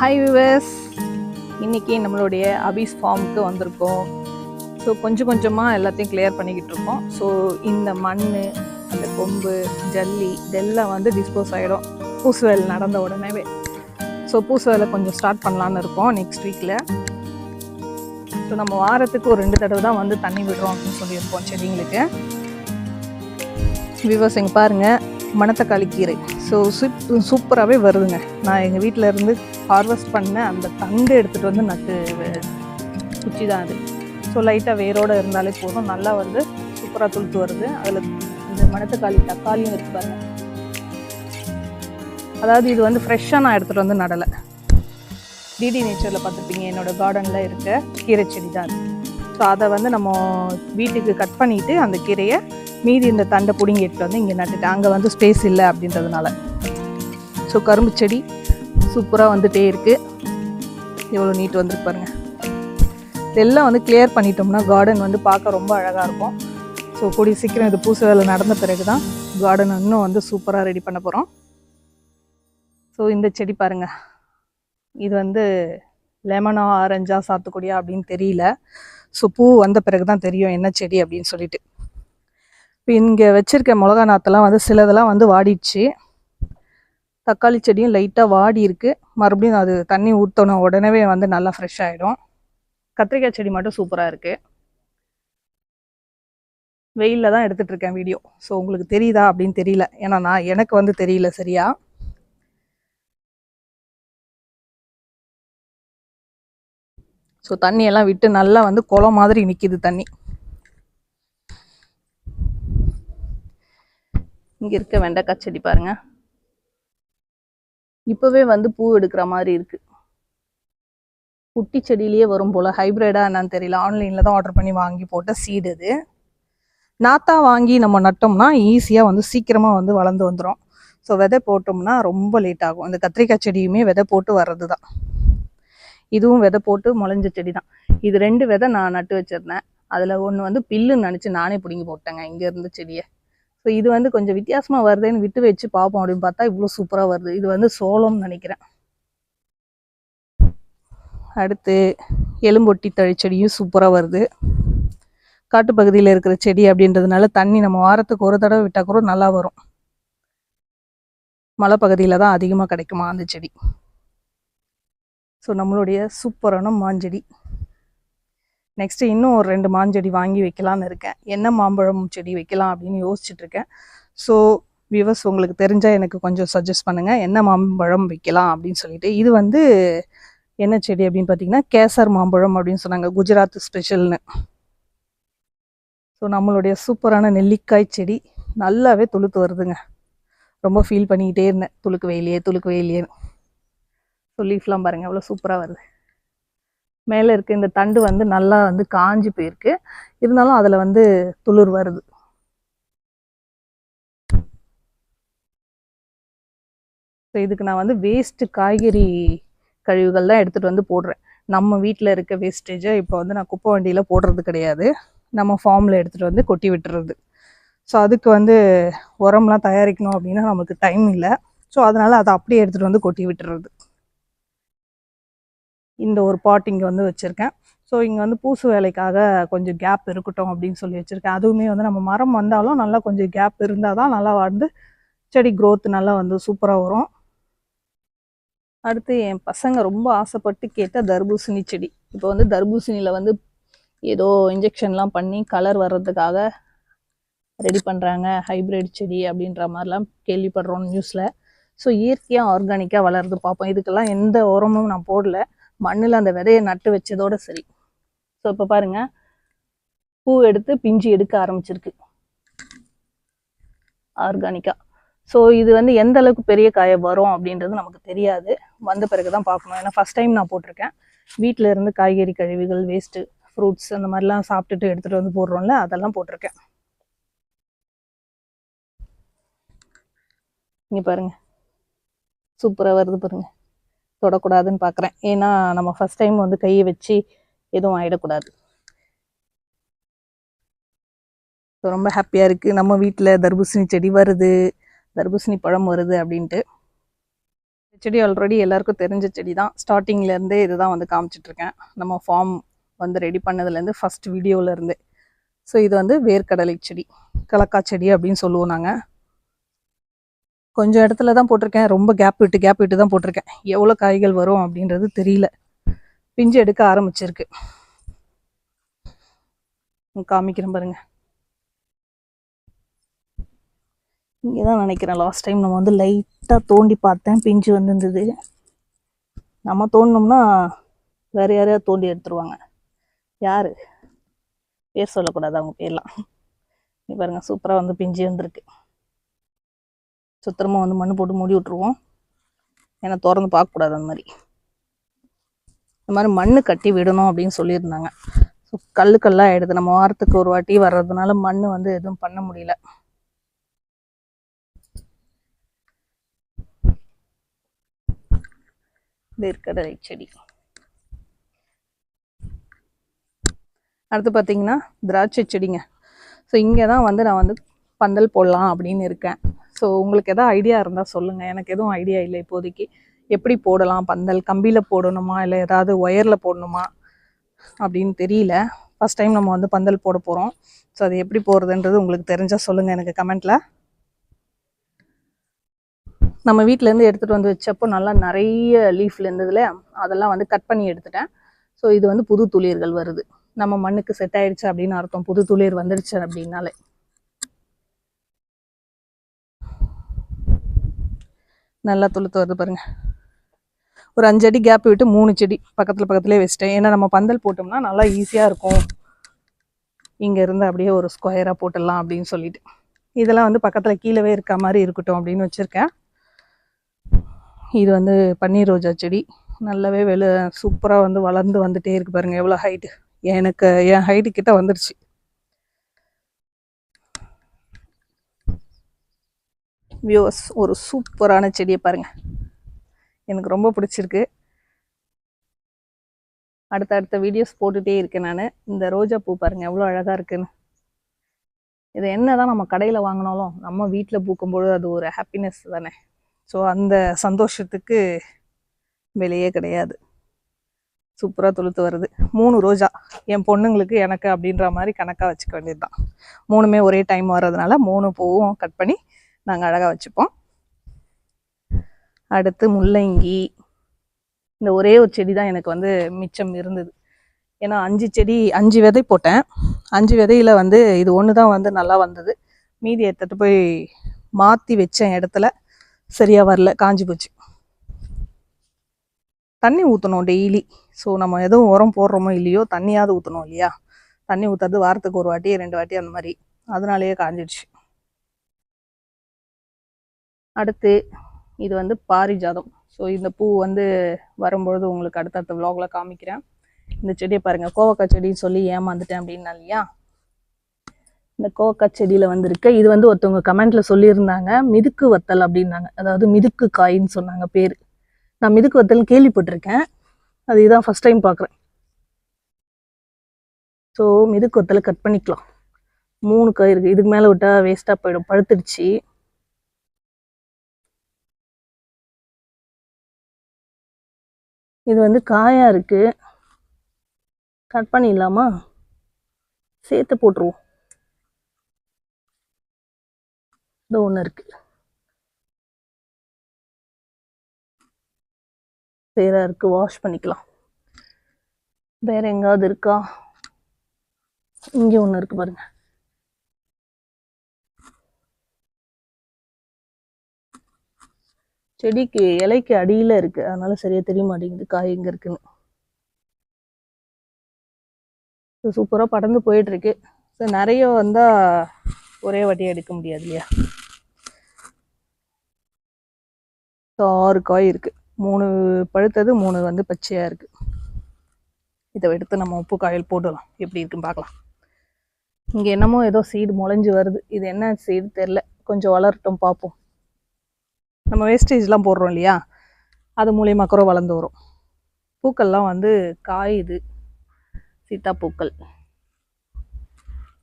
Hi viewers இன்றைக்கி நம்மளுடைய அபிஸ் ஃபார்முக்கு வந்திருக்கோம். ஸோ கொஞ்சம் கொஞ்சமாக எல்லாத்தையும் கிளியர் பண்ணிக்கிட்டு இருக்கோம். ஸோ இந்த மண் அந்த கொம்பு ஜல்லி இதெல்லாம் வந்து டிஸ்போஸ் ஆகிடும் பூசு வேலை நடந்த உடனேவே. ஸோ பூசு வேலை கொஞ்சம் ஸ்டார்ட் பண்ணலான்னு இருக்கோம் நெக்ஸ்ட் வீக்கில் ஸோ நம்ம வாரத்துக்கு ஒரு ரெண்டு தடவை தான் வந்து தண்ணி விடுறோம் அப்படின்னு சொல்லியிருக்கோம் செடிங்களுக்கு. விவர்ஸ் இங்கே பாருங்கள் மணத்தக்காளி கீரை. ஸோ சூப் சூப்பராகவே வருதுங்க. நான் எங்கள் வீட்டில் இருந்து ஹார்வெஸ்ட் பண்ண அந்த தண்டு எடுத்துகிட்டு வந்து நட்டு குச்சி தான் அது. ஸோ லைட்டாக வேரோடு இருந்தாலே போதும். நல்லா வந்து சூப்பராக துளுத்து வருது. அதில் இந்த மணத்தக்காளி தக்காளியும் இருக்கு பாருங்க. அதாவது இது வந்து ஃப்ரெஷ்ஷாக நான் எடுத்துகிட்டு வந்து நடலை. டிடி நேச்சரில் பார்த்துருப்பீங்க. என்னோட கார்டனில் இருக்க கீரை செடி தான் ஸோ அதை வந்து நம்ம வீட்டுக்கு கட் பண்ணிவிட்டு அந்த கீரையை மீதி இந்த தண்டை பிடுங்கி வந்து இங்கே நட்டுட்டேன் அங்கே வந்து ஸ்பேஸ் இல்லை அப்படின்றதுனால. ஸோ கரும்பு செடி சூப்பராக வந்துகிட்டே இருக்குது எவ்வளோ நீட் வந்துருக்கு பாருங்க. இதெல்லாம் வந்து கிளியர் பண்ணிட்டோம்னா கார்டன் வந்து பார்க்க ரொம்ப அழகாக இருக்கும். ஸோ கூடிய சீக்கிரம் இது பூச வேலை நடந்த பிறகு தான் கார்டன் இன்னும் வந்து சூப்பராக ரெடி பண்ண போகிறோம் ஸோ இந்த செடி பாருங்கள் இது வந்து லெமனா ஆரஞ்சா சாத்துக்குடியா அப்படின்னு தெரியல. ஸோ பூ வந்த பிறகு தான் தெரியும் என்ன செடி அப்படின்னு சொல்லிட்டு. இப்போ இங்கே வச்சுருக்க மிளகா நாத்தெல்லாம் வந்து சிலதெல்லாம் வந்து வாடிடுச்சு. தக்காளி செடியும் லைட்டாக வாடி இருக்குது மறுபடியும் அது தண்ணி ஊற்றணும் உடனே வந்து நல்லா ஃப்ரெஷ் ஆகிடும் கத்திரிக்காய் செடி மட்டும் சூப்பராக இருக்குது வெயிலில் தான் எடுத்துகிட்ருக்கேன் வீடியோ. ஸோ உங்களுக்கு தெரியுதா அப்படின்னு தெரியல. ஏன்னா நான் எனக்கு வந்து தெரியல சரியா? ஸோ தண்ணியெல்லாம் விட்டு நல்லா வந்து குளம் மாதிரி நிற்கிது தண்ணி. இங்கே இருக்க வெண்டைக்காய் செடி பாருங்கள் இப்போவே வந்து பூ எடுக்கிற மாதிரி இருக்குது குட்டி செடியிலேயே வரும் போல். ஹைபிரிடா என்னன்னு தெரியல. ஆன்லைனில் தான் ஆர்டர் பண்ணி வாங்கி போட்ட சீடு இது. நாத்தா வாங்கி நம்ம நட்டோம்னா ஈஸியாக வந்து சீக்கிரமாக வந்து வளர்ந்து வந்துடும் ஸோ விதை போட்டோம்னா ரொம்ப லேட் ஆகும். இந்த கத்திரிக்காய் செடியுமே விதை போட்டு வர்றது தான் இதுவும் விதை போட்டு முளைஞ்ச செடி தான் இது ரெண்டு விதை நான் நட்டு வச்சுருந்தேன். அதில் ஒன்று வந்து பில்லுன்னு நினச்சி நானே பிடுங்கி போட்டேங்க. இங்கேருந்து செடியை. ஸோ இது வந்து கொஞ்சம் வித்தியாசமாக வருதுன்னு விட்டு வச்சு பார்ப்போம் அப்படின்னு பார்த்தா இவ்வளோ சூப்பராக வருது. இது வந்து சோளம்னு நினைக்கிறேன். அடுத்து எலும்பொட்டி தழிச்செடியும் சூப்பராக வருது. காட்டுப்பகுதியில் இருக்கிற செடி அப்படின்றதுனால தண்ணி நம்ம வாரத்துக்கு ஒரு தடவை விட்டால் கூட நல்லா வரும். மலைப்பகுதியில் தான் அதிகமாக கிடைக்குமா அந்த செடி? ஸோ நம்மளுடைய சூப்பரான மாஞ்செடி நெக்ஸ்ட் இன்னும் ஒரு ரெண்டு மாஞ்செடி வாங்கி வைக்கலான்னு இருக்கேன். என்ன மாம்பழம் செடி வைக்கலாம் அப்படின்னு யோசிச்சுட்டு இருக்கேன். ஸோ வியூவர்ஸ் உங்களுக்கு தெரிஞ்சால் எனக்கு கொஞ்சம் சஜஸ்ட் பண்ணுங்கள் என்ன மாம்பழம் வைக்கலாம் அப்படின்னு சொல்லிட்டு. இது வந்து என்ன செடி அப்படின்னு பார்த்தீங்கன்னா கேசர் மாம்பழம் அப்படின்னு சொன்னாங்க. குஜராத் ஸ்பெஷல்னு. ஸோ நம்மளுடைய சூப்பரான நெல்லிக்காய் செடி நல்லாவே துளுத்து வருதுங்க. ரொம்ப ஃபீல் பண்ணிக்கிட்டே இருந்தேன். துளுக்கு வெயிலையே துளுக்கு வெயிலையேன்னு ஸோ லீஃப்லாம் பாருங்கள் எவ்வளோ சூப்பராக வருது. மேலே இருக்க இந்த தண்டு வந்து நல்லா வந்து காஞ்சி போயிருக்கு. இருந்தாலும் அதில் வந்து துளிர் வருது. ஸோ இதுக்கு நான் வந்து வேஸ்ட்டு காய்கறி கழிவுகள் தான் எடுத்துகிட்டு வந்து போடுறேன். நம்ம வீட்டில் இருக்க வேஸ்டேஜை இப்போ வந்து நான் குப்பை வண்டியில் போடுறது கிடையாது. நம்ம ஃபார்மில் எடுத்துகிட்டு வந்து கொட்டி விட்டுறது. ஸோ அதுக்கு வந்து உரம்லாம் தயாரிக்கணும் அப்படின்னா நமக்கு டைம் இல்லை. ஸோ அதனால் அதை அப்படியே எடுத்துகிட்டு வந்து கொட்டி விட்டுறது. இந்த ஒரு பாட் இங்கே வந்து வச்சுருக்கேன். ஸோ இங்கே வந்து பூசு வேலைக்காக கொஞ்சம் கேப் இருக்கட்டும் அப்படின்னு சொல்லி வச்சுருக்கேன். அதுவுமே வந்து நம்ம மரம் வந்தாலும் நல்லா கொஞ்சம் கேப் இருந்தால் தான் நல்லா வந்து செடி க்ரோத் நல்லா வந்து சூப்பராக வரும். அடுத்து என் பசங்க ரொம்ப ஆசைப்பட்டு கேட்ட தர்பூசணி செடி. இப்போ வந்து தர்பூசணியில் வந்து ஏதோ இன்ஜெக்ஷன்லாம் பண்ணி கலர் வர்றதுக்காக ரெடி பண்ணுறாங்க ஹைப்ரிட் செடி அப்படின்ற மாதிரிலாம் கேள்விப்படுறோம் நியூஸில் ஸோ இயற்கையாக ஆர்கானிக்காக வளருது பார்ப்போம். இதுக்கெல்லாம் எந்த உரமும் நான் போடல. மண்ணில் அந்த விதையை நட்டு வச்சதோட சரி. ஸோ இப்போ பாருங்கள் பூ எடுத்து பிஞ்சு எடுக்க ஆரம்பிச்சிருக்கு. ஆர்கானிக்காக ஸோ இது வந்து எந்த அளவுக்கு பெரிய காய வரும் அப்படின்றது நமக்கு தெரியாது. வந்த பிறகு தான் பார்க்கணும். ஏன்னா ஃபஸ்ட் டைம் நான் போட்டிருக்கேன். வீட்டில் இருந்து காய்கறி கழிவுகள் வேஸ்ட்டு ஃப்ரூட்ஸ் அந்த மாதிரிலாம் சாப்பிட்டுட்டு எடுத்துகிட்டு வந்து போடுறோம்ல அதெல்லாம் போட்டிருக்கேன். இங்கே பாருங்கள் சூப்பராக வருது பாருங்கள் தொடக்கூடாதுன்னு பார்க்குறேன் ஏன்னா நம்ம ஃபர்ஸ்ட் டைம் வந்து கையை வச்சு எதுவும் ஆயிடக்கூடாது. ரொம்ப ஹாப்பியாக இருக்குது நம்ம வீட்டில் தர்பூசணி செடி வருது தர்பூசணி பழம் வருது அப்படின்ட்டு. செடி ஆல்ரெடி எல்லாருக்கும் தெரிஞ்ச செடி தான் ஸ்டார்டிங்லேருந்தே இதுதான் வந்து காமிச்சிட்ருக்கேன். நம்ம ஃபார்ம் வந்து ரெடி பண்ணதுலேருந்து ஃபஸ்ட் வீடியோவிலேருந்து ஸோ இது வந்து வேர்க்கடலை செடி கலக்கா செடி அப்படின்னு சொல்லுவோம் நாங்கள் கொஞ்சம் இடத்துல தான் போட்டிருக்கேன். ரொம்ப கேப் விட்டு கேப் விட்டு தான் போட்டிருக்கேன். எவ்வளோ காய்கள் வரும் அப்படின்றது தெரியல. பிஞ்சு எடுக்க ஆரம்பிச்சிருக்கு. காமிக்கிறேன் பாருங்க. இங்கே தான் நினைக்கிறேன். லாஸ்ட் டைம் நம்ம வந்து லைட்டாக தோண்டி பார்த்தேன். பிஞ்சு வந்துருந்தது. நம்ம தோண்டினோம்னா வேற யாரையாவது தோண்டி எடுத்துருவாங்க. யார்? பேர் சொல்லக்கூடாது அவங்க பேர்லாம். இங்க பாருங்க சூப்பராக வந்து பிஞ்சு வந்திருக்கு. சுத்திரமாக வந்து மண் போட்டு மூடி விட்ருவோம் ஏன்னா திறந்து பார்க்கக்கூடாது அந்த மாதிரி. இந்த மாதிரி மண் கட்டி விடணும் அப்படின்னு சொல்லியிருந்தாங்க. ஸோ கல் கல்லாக ஆகிடுது நம்ம வாரத்துக்கு ஒரு வாட்டி வர்றதுனால மண் வந்து எதுவும் பண்ண முடியல. வேர்க்கடலை செடி. அடுத்து பார்த்தீங்கன்னா திராட்சை செடிங்க. ஸோ இங்கே தான் வந்து நான் வந்து பந்தல் போடலாம் அப்படின்னு இருக்கேன். ஸோ உங்களுக்கு எதாவது ஐடியா இருந்தால் சொல்லுங்கள் எனக்கு எதுவும் ஐடியா இல்லை இப்போதைக்கு. எப்படி போடலாம்? பந்தல் கம்பியில் போடணுமா? இல்லை ஏதாவது ஒயரில் போடணுமா? அப்படின்னு தெரியல. ஃபஸ்ட் டைம் நம்ம வந்து பந்தல் போட போகிறோம் ஸோ அது எப்படி போகிறதுன்றது உங்களுக்கு தெரிஞ்சால் சொல்லுங்கள் எனக்கு கமெண்ட்டில் நம்ம வீட்டிலேருந்து எடுத்துகிட்டு வந்து வச்சப்போ நல்லா நிறைய லீஃப்ல இருந்ததுல அதெல்லாம் வந்து கட் பண்ணி எடுத்துட்டேன். ஸோ இது வந்து புது துளிர்கள் வருது. நம்ம மண்ணுக்கு செட் ஆயிடுச்சு அப்படின்னு அர்த்தம். புது துளிர் வந்துடுச்சு அப்படின்னாலே. நல்லா துளுத்து வருது பாருங்கள் ஒரு அஞ்சடி கேப் விட்டு மூணு செடி பக்கத்தில் பக்கத்துலேயே வச்சிட்டேன். ஏன்னா நம்ம பந்தல் போட்டோம்னா நல்லா ஈஸியாக இருக்கும். இங்கே இருந்து அப்படியே ஒரு ஸ்கொயராக போட்டுடலாம் அப்படின்னு சொல்லிட்டு. இதெல்லாம் வந்து பக்கத்தில் கீழவே இருக்க மாதிரி இருக்கட்டும் அப்படின்னு வச்சுருக்கேன். இது வந்து பன்னீர் ரோஜா செடி. நல்லாவே வெளி சூப்பராக வந்து வளர்ந்து வந்துட்டே இருக்கு பாருங்கள் எவ்வளோ ஹைட்டு எனக்கு என் ஹைட்டு கிட்ட வந்துருச்சு. வியூவர்ஸ் ஒரு சூப்பரான செடியை பாருங்கள் எனக்கு ரொம்ப பிடிச்சிருக்கு. அடுத்த அடுத்த வீடியோஸ் போட்டுகிட்டே இருக்கேன் நான். இந்த ரோஜா பூ பாருங்க எவ்வளோ அழகாக இருக்குன்னு. இது என்ன தான் நம்ம கடையில் வாங்கினாலும் நம்ம வீட்டில் பூக்கும்பொழுது அது ஒரு ஹாப்பினஸ் தானே. ஸோ அந்த சந்தோஷத்துக்கு விலையே கிடையாது. சூப்பராக துளுத்து வருது. மூணு ரோஜா என் பொண்ணுங்களுக்கு எனக்கு அப்படின்ற மாதிரி கணக்காக வச்சுக்க வேண்டியது தான் மூணுமே ஒரே டைம் வர்றதுனால மூணு பூவும் கட் பண்ணி நாங்கள் அழகாக வச்சுப்போம். அடுத்து முள்ளங்கி. இந்த ஒரே ஒரு செடி தான் எனக்கு வந்து மிச்சம் இருந்தது. ஏன்னா அஞ்சு செடி அஞ்சு விதை போட்டேன். அஞ்சு விதையில் வந்து இது ஒன்று தான் வந்து நல்லா வந்தது. மீதி எடுத்துகிட்டு போய் மாற்றி வச்சேன் இடத்துல. சரியாக வரல காஞ்சி போச்சு. தண்ணி ஊற்றணும் டெய்லி. ஸோ நம்ம எதுவும் உரம் போடுறோமோ இல்லையோ தண்ணியாவது ஊற்றணும் இல்லையா? தண்ணி ஊற்றுறது வாரத்துக்கு ஒரு வாட்டி ரெண்டு வாட்டி அந்த மாதிரி. அதனாலேயே காஞ்சிடுச்சு. அடுத்து இது வந்து பாரிஜாதம். ஸோ இந்த பூ வந்து வரும்பொழுது உங்களுக்கு அடுத்தடுத்த விலாகில் காமிக்கிறேன். இந்த செடியை பாருங்கள் கோவக்காய் செடின்னு சொல்லி ஏமாந்துட்டேன் அப்படின்னா இல்லையா? இந்த கோவக்காய் செடியில் வந்திருக்கு. இது வந்து ஒருத்தவங்க கமெண்ட்டில் சொல்லியிருந்தாங்க மிதுக்கு வத்தல் அப்படின்னாங்க. அதாவது மிதுக்கு காயின்னு சொன்னாங்க பேர். நான் மிதுக்கு வத்தல் கேள்விப்பட்டிருக்கேன். அது இதான் ஃபஸ்ட் டைம் பார்க்குறேன். ஸோ மிதுக்கு வத்தலை கட் பண்ணிக்கலாம். மூணு காய் இருக்குது இதுக்கு மேலே விட்டால் வேஸ்ட்டாக போயிடும். பழுத்துடுச்சு. இது வந்து காயா இருக்கு. கட் பண்ணிடலாமா சேர்த்து போட்டுருவோம். இது ஒன்று இருக்கு. வேற இருக்கு வாஷ் பண்ணிக்கலாம். வேற எங்காவது இருக்கா? இங்க ஒன்று இருக்கு பாருங்க. செடிக்கு இலைக்கு அடியில் இருக்குது அதனால் சரியாக தெரிய மாட்டேங்குது காய் எங்கே இருக்குன்னு. சூப்பராக படந்து போயிட்டு ஸோ நிறைய வந்தால் ஒரே வட்டியாக எடுக்க முடியாது இல்லையா? ஸோ ஆறு காய் இருக்குது மூணு பழுத்தது மூணு வந்து பச்சையாக இருக்குது இதை எடுத்து நம்ம உப்பு காயில் போட்டுடலாம். எப்படி இருக்குன்னு பார்க்கலாம். இங்கே என்னமோ ஏதோ சீடு முளைஞ்சு வருது. இது என்ன சீடு தெரில கொஞ்சம் வளரட்டும் பார்ப்போம். நம்ம வேஸ்டேஜ்லாம் போடுறோம் இல்லையா? அது மூலியமாக கூட வளர்ந்து வரும். பூக்கள்லாம் வந்து காயுது. சீத்தா பூக்கள்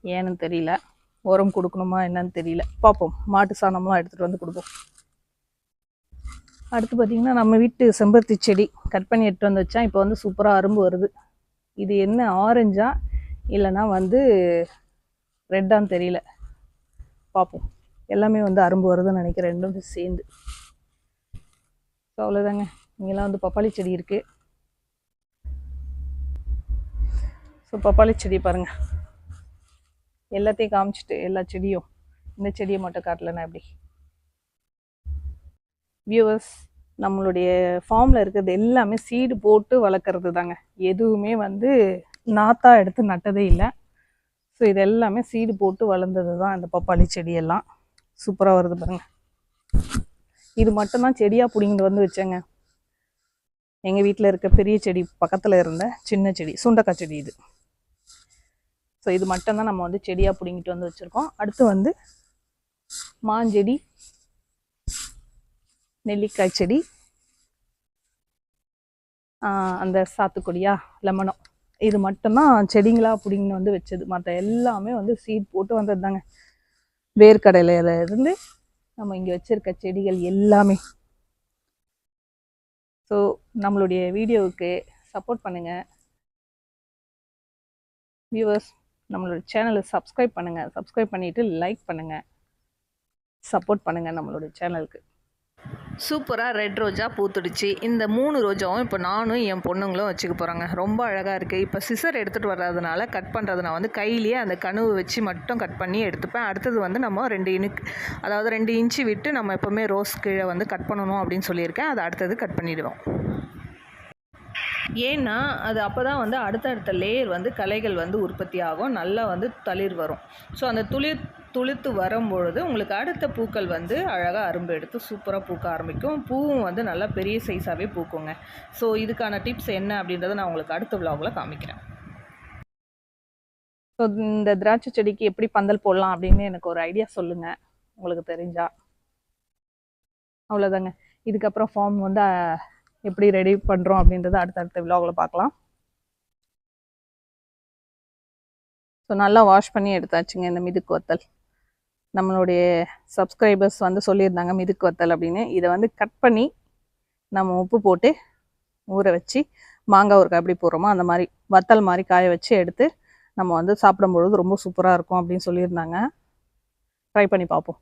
ஏன்னு தெரியல. உரம் கொடுக்கணுமா என்னன்னு தெரியல. பார்ப்போம். மாட்டு சாணம்லாம் எடுத்துகிட்டு வந்து கொடுப்போம். அடுத்து பார்த்தீங்கன்னா நம்ம வீட்டு செம்பருத்தி செடி கட் பண்ணி எடுத்து வந்து வச்சா இப்போ வந்து சூப்பராக அரும்பு வருது. இது என்ன ஆரஞ்சா? இல்லைன்னா வந்து ரெட்டான்னு தெரியல. பார்ப்போம். எல்லாமே வந்து அரும்பு வருதுன்னு நினைக்கிறேன். ரெண்டும் சேர்ந்து. ஸோ அவ்வளோதாங்க இங்கெல்லாம் வந்து பப்பாளி செடி இருக்குது ஸோ பப்பாளி செடி பாருங்கள் எல்லாத்தையும் காமிச்சிட்டு எல்லா செடியும். இந்த செடியை மட்டும் காட்டலன்னா எப்படி வியூவர்ஸ் நம்மளுடைய ஃபார்மில் இருக்கிறது எல்லாமே சீடு போட்டு வளர்க்குறது தாங்க எதுவுமே வந்து நாத்தாக எடுத்து நட்டதே இல்லை. ஸோ இது எல்லாமே சீடு போட்டு வளர்ந்தது தான் இந்த பப்பாளி செடியெல்லாம். சூப்பராக வருது பாருங்கள் இது மட்டும்தான் செடியாக பிடிங்கிட்டு வந்து வச்சேங்க. எங்கள் வீட்டில் இருக்க பெரிய செடி பக்கத்தில் இருந்த சின்ன செடி சுண்டக்காய் செடி இது. ஸோ இது மட்டும்தான் நம்ம வந்து செடியாக பிடுங்கிட்டு வந்து வச்சுருக்கோம். அடுத்து வந்து மாஞ்செடி நெல்லிக்காய் செடி அந்த சாத்துக்குடியா லெமனோ. இது மட்டும்தான் செடிங்களா பிடிங்கன்னு வந்து வச்சது. மற்ற எல்லாமே வந்து சீட் போட்டு வந்தது தாங்க வேர்க்கடலையில இருந்து நம்ம இங்கே வச்சுருக்க செடிகள் எல்லாமே. ஸோ நம்மளுடைய வீடியோவுக்கு சப்போர்ட் பண்ணுங்கள் வியூவர்ஸ் நம்மளோட சேனலை சப்ஸ்கிரைப் பண்ணுங்கள் சப்ஸ்கிரைப் பண்ணிவிட்டு லைக் பண்ணுங்கள் சப்போர்ட் பண்ணுங்கள் நம்மளோட சேனலுக்கு சூப்பராக ரெட் ரோஜா பூத்துடுச்சு. இந்த மூணு ரோஜாவும் இப்போ நானும் என் பொண்ணுங்களும் வச்சுக்க போகிறாங்க ரொம்ப அழகாக இருக்குது இப்போ சிசர் எடுத்துகிட்டு வர்றதுனால கட் பண்ணுறது நான் வந்து கையிலேயே அந்த கணுவை வச்சு மட்டும் கட் பண்ணி எடுத்துப்பேன். அடுத்தது வந்து நம்ம ரெண்டு இனுக்கு அதாவது ரெண்டு இன்ச்சு விட்டு நம்ம எப்போவுமே ரோஸ் கீழே வந்து கட் பண்ணணும் அப்படின்னு சொல்லியிருக்கேன். அதை அடுத்தது கட் பண்ணிவிடுவோம் ஏன்னா அது அப்போ தான் வந்து அடுத்தடுத்த லேயர் வந்து கலைகள் வந்து உற்பத்தி ஆகும். நல்லா வந்து தளிர் வரும். ஸோ அந்த துளிர் துளுத்து வரும்பொழுது உங்களுக்கு அடுத்த பூக்கள் வந்து அழகாக அரும்பு எடுத்து சூப்பராக பூக்க ஆரம்பிக்கும். பூவும் வந்து நல்லா பெரிய சைஸாகவே பூக்குங்க. ஸோ இதுக்கான டிப்ஸ் என்ன அப்படின்றத நான் உங்களுக்கு அடுத்த விலாகில் காமிக்கிறேன். ஸோ இந்த திராட்சை செடிக்கு எப்படி பந்தல் போடலாம் அப்படின்னு எனக்கு ஒரு ஐடியா சொல்லுங்கள் உங்களுக்கு தெரிஞ்சா. அவ்வளோதாங்க இதுக்கப்புறம் ஃபார்ம் வந்து எப்படி ரெடி பண்ணுறோம் அப்படின்றத அடுத்தடுத்த விலாகில் பார்க்கலாம். ஸோ நல்லா வாஷ் பண்ணி எடுத்தாச்சுங்க இந்த மிதுக்கு வத்தல் நம்மளுடைய சப்ஸ்கிரைபர்ஸ் வந்து சொல்லியிருந்தாங்க மிதுக்கு வத்தல் அப்படின்னு. இதை வந்து கட் பண்ணி நம்ம உப்பு போட்டு ஊற வச்சு மாங்காய் ஊறுகாய் எப்படி போடுறோமோ அந்த மாதிரி வத்தல் மாதிரி காய வச்சு எடுத்து நம்ம வந்து சாப்பிடும்பொழுது ரொம்ப சூப்பராக இருக்கும் அப்படின்னு சொல்லியிருந்தாங்க. ட்ரை பண்ணி பார்ப்போம்.